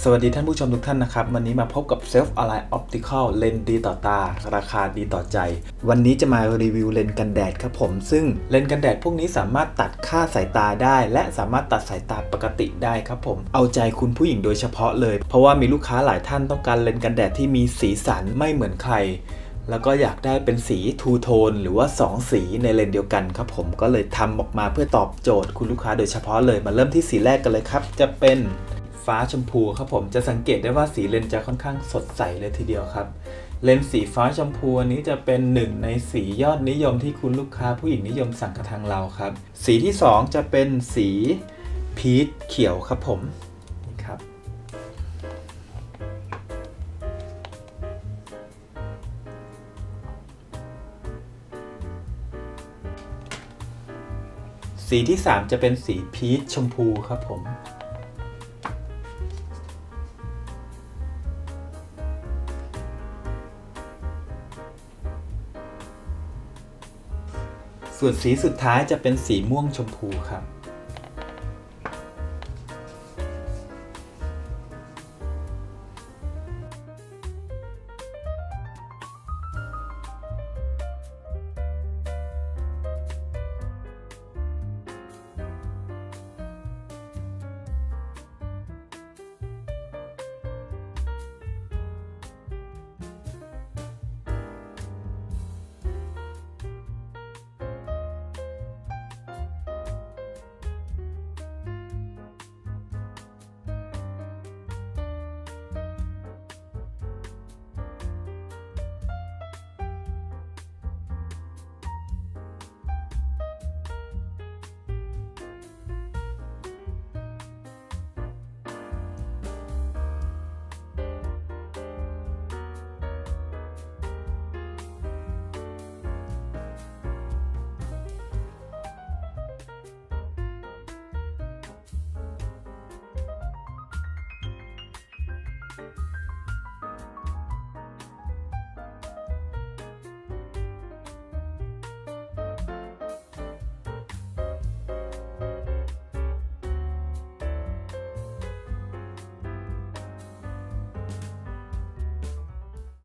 สวัสดีท่านผู้ชมทุกท่านนะครับ วันนี้มาพบกับ Self Align Optical เลนดีต่อตา ราคาดีต่อใจ วันนี้จะมารีวิวเลนกันแดดครับผม ซึ่งเลนกันแดดพวกนี้สามารถตัดค่าสายตาได้ และสามารถตัดสายตาปกติได้ครับผม เอาใจคุณผู้หญิงโดยเฉพาะเลย เพราะว่ามีลูกค้าหลายท่านต้องการเลนกันแดดที่มีสีสันไม่เหมือนใครแล้วก็อยากได้เป็นสีทูโทนหรือว่า 2 สีในเลนเดียวกันครับผมก็เลยทำออกมาเพื่อตอบโจทย์คุณลูกค้าโดยเฉพาะเลยมาเริ่มที่สีแรกกันเลยครับ จะเป็น ฟ้าชมพูครับผมจะสังเกตได้ว่าสีเลนจะค่อนข้างสดใสเลยทีเดียวครับ เลนส์สีฟ้าชมพูอันนี้จะเป็นหนึ่งในสียอดนิยมที่คุณลูกค้าผู้หญิงนิยมสั่งกับทางเราครับ สีที่ 2 จะเป็นสีพีชเขียวครับผมนี่ครับสีที่ 3 จะเป็นสีพีชชมพูครับผม ส่วนสีสุดท้ายจะเป็นสีม่วงชมพูครับ え?